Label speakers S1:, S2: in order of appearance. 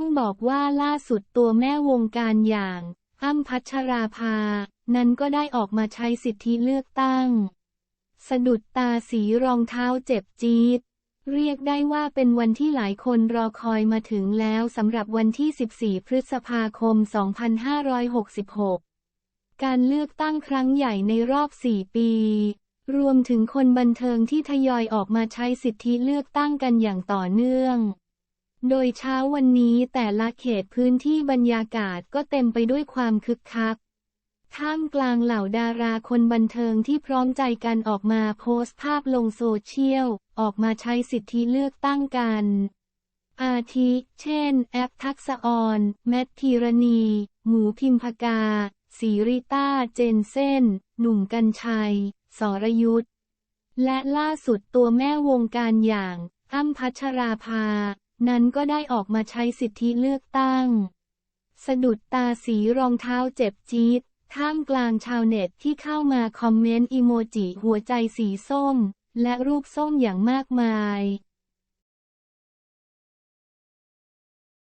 S1: ต้องบอกว่าล่าสุดตัวแม่วงการอย่างอ้ำพัชราภา นั้นก็ได้ออกมาใช้สิทธิเลือกตั้ง สะดุดตาสีรองเท้าเจ็บจี๊ด เรียกได้ว่าเป็นวันที่หลายคนรอคอยมาถึงแล้วสำหรับวันที่ 14 พฤษภาคม 2566 การเลือกตั้งครั้งใหญ่ในรอบ 4 ปี รวมถึงคนบันเทิงที่ทยอยออกมาใช้สิทธิเลือกตั้งกันอย่างต่อเนื่อง โดยเช้าวันนี้แต่ละเขตพื้นที่บรรยากาศก็เต็มไปด้วยความคึกคัก ท่ามกลางเหล่าดาราคนบันเทิงที่พร้อมใจกันออกมาโพสต์ภาพลงโซเชียล ออกมาใช้สิทธิเลือกตั้งกัน อาทิ เช่น แอปทักษออนแมทพีรณี หมูพิมพกาสีริต้า เจนเซนหนุ่มกัญชัย สรยุทธและล่าสุดตัวแม่วงการอย่างอ้ำพัชราภา นั้นก็ได้ออกมาใช้สิทธิเลือกตั้ง สะดุดตาสีรองเท้าเจ็บจี๊ดท่ามกลางชาวเน็ตที่เข้ามาคอมเมนต์อีโมจิหัวใจสีส้ม และรูปส้มอย่างมากมาย